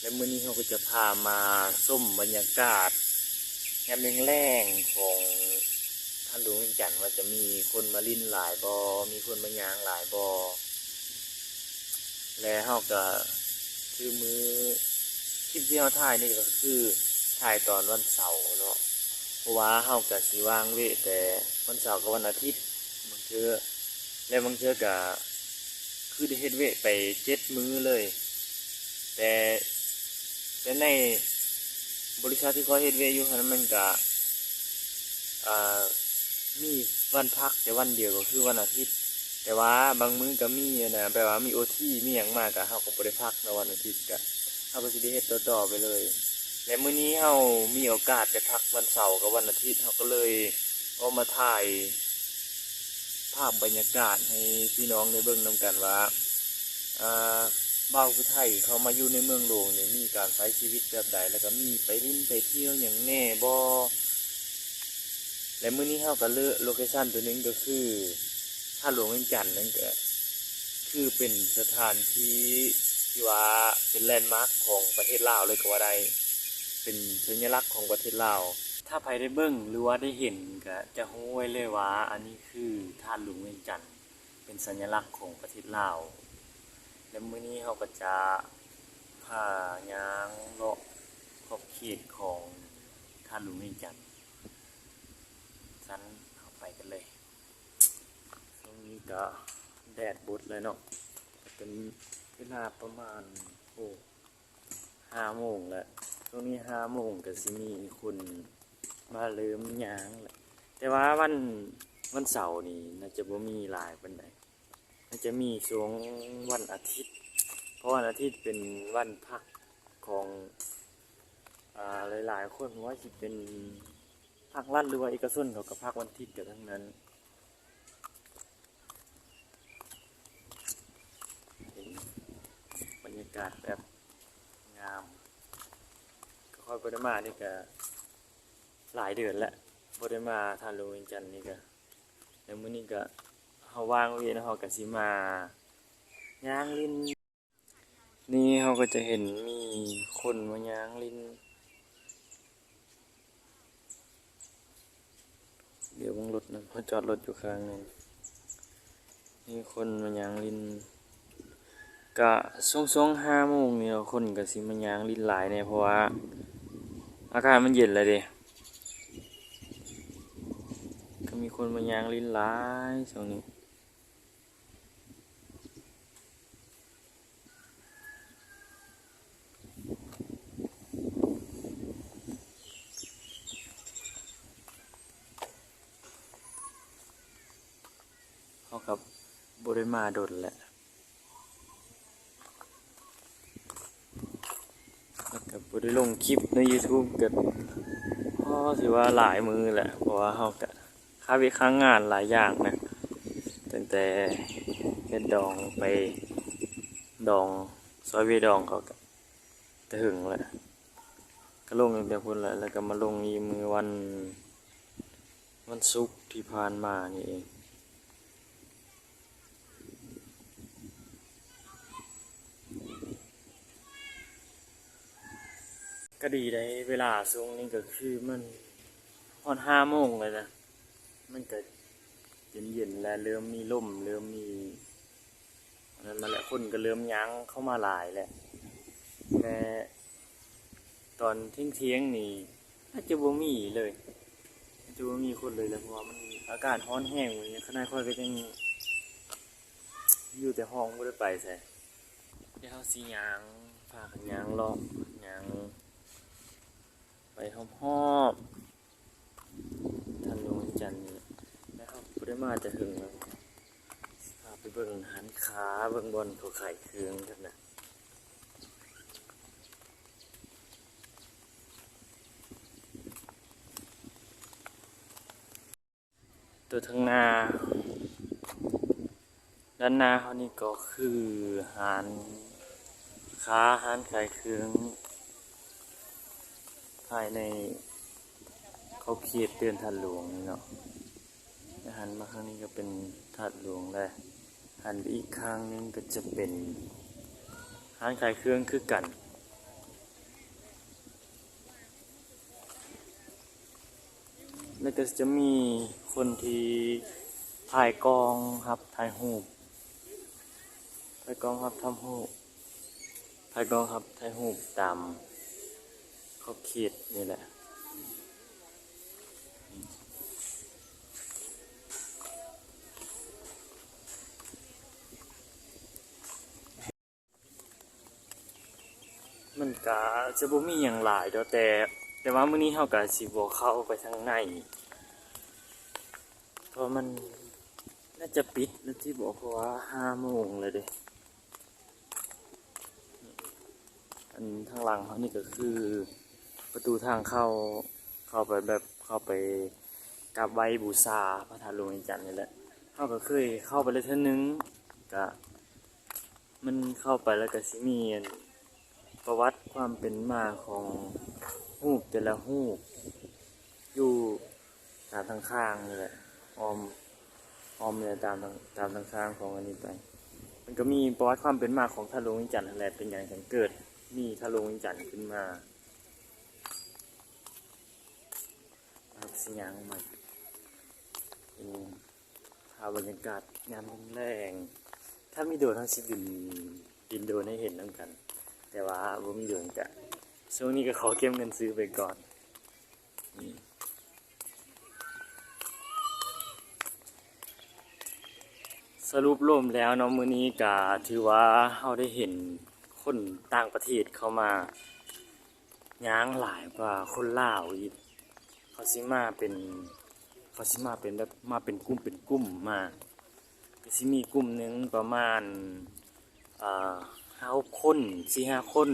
และมื้อนี้เขาก็จะพามาส้มบรรยากาศยามแรงของท่านหลวงเวียงจันทน์ว่าจะมีคนมาลินหลายบอมีคนมายางหลายบอและเขาก็คือมือคลิปที่เขาถ่ายนี่ก็คือถ่ายตอนวันเสาร์เนาะเพราะว่าเขาก็สิว่างเวยแต่วันเสาร์กับวันอาทิตย์บางเทื่อและบางเทื่อก็คือได้เฮ็ดเวยไปเจ็ดมื้อเลย แต่แต่ในบริษัทที่เขาเฮ็ดเวยอยู่หั้นมันก็มีวันพักแต่วันเดียวก็คือวันอาทิตย์ แต่ว่าบางมื้อก็มีนะแปลว่ามีโอทีมีอย่างมากก็เฮาก็บ่ได้พักในวันอาทิตย์ก็เฮาก็สิได้เฮ็ดต่อๆไปเลย และมื้อนี้เฮามีโอกาสได้พักวันเสาร์กับวันอาทิตย์เฮาก็เลยเอามาถ่ายภาพบรรยากาศให้พี่น้องได้เบิ่งนํกันว่าอ่า บ่าวผู้ไทยเขามาอยู่ในเมืองหลวงเนี่ยมีการใช้ชีวิตแบบใดแล้วก็มีไปลิ้นไปเที่ยวหยังแน่บ่และมื้อนี้เฮาก็เลือกโลเคชั่นตัวนึงก็คือถ้าหลวงเวียงจันทน์นั่นก็คือเป็นสถานที่ที่ว่าเป็นแลนด์มาร์คของประเทศลาวเลยก็ว่าได้เป็นสัญลักษณ์ของประเทศลาวถ้าใครได้เบิ่งหรือว่าได้เห็นก็จะรู้ไว้เลยว่าอันนี้คือท่าหลวงเวียงจันทน์เป็นสัญลักษณ์ของประเทศลาว และมื้อนี้เราก็จะพายางเลาะขอบเขตของท่าหลวงเวียงจันซันเข้าไปกันเลยช่วงนี้ก็แดดบดเลยเนาะเป็นเวลาประมาณโอ้ห้าโมงแล้วช่วงนี้ห้าโมงก็สิมีคนมาเริ่มยางแหละแต่ว่าวันวันเสาร์นี่น่าจะบ่มีหลายปานใดน่าจะมีช่วงวันอาทิตย์ เพราะวันอาทิตย์เป็นวันพักของอ่าหลาย ๆ คนว่าสิเป็นภาครัฐหรือว่าเอกชนเขาก็พักวันอาทิตย์กันทั้งนั้นบรรยากาศแบบงาม ก็ค่อยบไดมานี่ก็หลายเดือนแล้วบไดมาทานโลเวนจันนี่ก็แล้วมื้อนี้ก็ เฮาว่างเวียนเฮาก็สิมาย่างลินนี่เฮาก็จะเห็นมีคนมาย่างลินเดี๋ยวบังรถนะเพอจอดรถอยู่ข้างนึงมีคนมาย่างลินก็ช่วงช่วงห้าโมงเนี่ยคนก็สิมันยางลิ้นหลายเนี่ยเพราะว่า อากาศมันเย็นเลยเด้ก็มีคนมายางลิ้นหลายช่วงนี้ากับบริมาดนแหละแล้วก็บ่ได้ลงคลิปใน YouTube ก็พอสิว่าหลายมือแหละ เพราะว่าเฮาก็ค้าวิค้างงานหลายอย่างนะตั้งแต่เฮ็ดดองไปดองซอยเวดองเขาก็จะถึงแหละก็ลงตั้งแต่พุ่นแหละแล้วก็มาลงอีมือวันวันศุกร์ที่ผ่านมานี่เอง ก็ดีได้เวลาช่วงนี้ก็คือมันพอนห้าโมงเลยนะ มันก็เย็นเย็นๆแล้วเริ่มมีลมเริ่มมีนั้นมาแล้วคนก็เริ่มยั้งเข้ามาหลายแหละแต่ตอนเที่ยงเที่ยงๆนี่น่าจะบ่มีเลยน่าจะบ่มีคนเลยแหละเพราะว่ามันอากาศร้อนแห้งอย่างเงี้ยขนาดค่อยก็ยังอยู่แต่ห้องไม่ได้ไปใส่เดี๋ยวเขาสิยางพากันยางรอบยาง ไปหอมหอบๆท่านหลวงจันทร์นี่นะครับบ่ได้มาจะถึงแล้วพาไปเบิ่งหันขาเบิ่งบอลเขาขายเครื่องกันนะตัวทางหน้าด้านหน้าเขานี่ก็คือหานค้าหานขายเครื่อง ภายในเขาเขียดเตือนทัดหลวงนี่เนาะหันมาข้างนี้ก็เป็นทัดหลวงเลยหันไปอีกข้างนึงก็จะเป็นห้างขายเครื่องคือกันแล้วก็จะมีคนที่ถ่ายกองครับถ่ายหูถ่ายกองครับทำหูถ่ายกองครับถ่ายหูปตาม ขอบเขตนี่แหละมันก็จะบ่มีหยังหลายดอกแต่ แต่ว่ามื้อนี้เฮาก็สิบ่เข้าไปทางในเพราะมันน่าจะปิดแล้วที่บอกเพราะว่าโมงเลยเด้อันทางหลังเขานี่ก็คือ ประตูทางเข้าเข้าไปแบบเข้าไปกราบไหว้บูชาพระธาตุหลวงอิจันทน์นี่แหละเฮาก็เคยเข้าไปแล้วเทื่อนึงก็มันเข้าไปแล้วก็สิมีอันประวัติความเป็นมาของหูปแต่ละหูปอยู่ตามทางข้างนี่แหละออมออมเลยตามทางตามทางข้างของอันนี้ไป มันก็มีประวัติความเป็นมาของทารุงวิจันทร์นั่นแหละเป็นอย่างถึงเกิด มีทารุงวิจันทร์ขึ้นมาครับสิ ยางใหม่เป็นภาพบรรยากาศยามแรง ถ้ามีโดนทั้งสิบินบินโดนให้เห็นน้ำกัน แต่ว่าบ่มีเดือนกะช่วงนี้ก็ขอเก็บเงินซื้อไปก่อนนี่สรุปรวมแล้วเนาะมื้อนี้ก็ถือว่าเฮาได้เห็นคนต่างประเทศเข้ามาย้างหลายกว่าคนลาวอีก เขาสิมาเป็นเขาสิมาเป็นแบบมาเป็นกลุ่มเป็นกลุ่มมาก็สิมีกลุ่มหนึ่งประมาณอ่าห้าคนสี่ห้าคน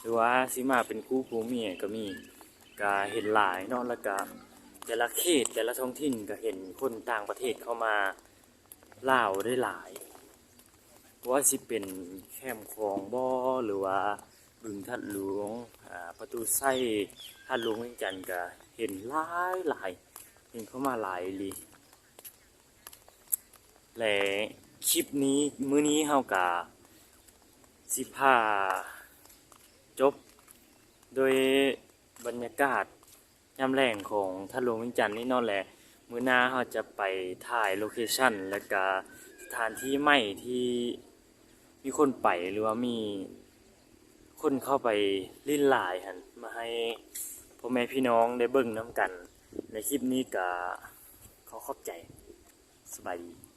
หรือว่าสิมาเป็นคู่ผัวเมียก็มีก็เห็นหลายนาะแล้วก็แต่ละเขตแต่ละท้องถิ่นก็เห็นคนต่างประเทศเข้ามาล่าได้หลายว่าสิเป็นแคมคลองบ่อหรือว่า บึงทัดหลวงประตูไส้ทัดหลวงเวียงจันทน์ก็เห็นหลายหลายเห็นเข้ามาหลายลยและคลิปนี้มื้อนี้เฮากะสิพาจบ โดยบรรยากาศยามแรงของท่านหลวงวิงจันทน์นี่นอนแหละมื้อหน้าเราจะไปถ่ายโลเคชั่นและก็สถานที่ใหม่ที่มีคนไปหรือว่ามี คนเข้าไปลิ้นลายหันมาให้พ่อแม่พี่น้องได้เบิ่งน้ำกัน ในคลิปนี้ก็ขอขอบใจสบายดี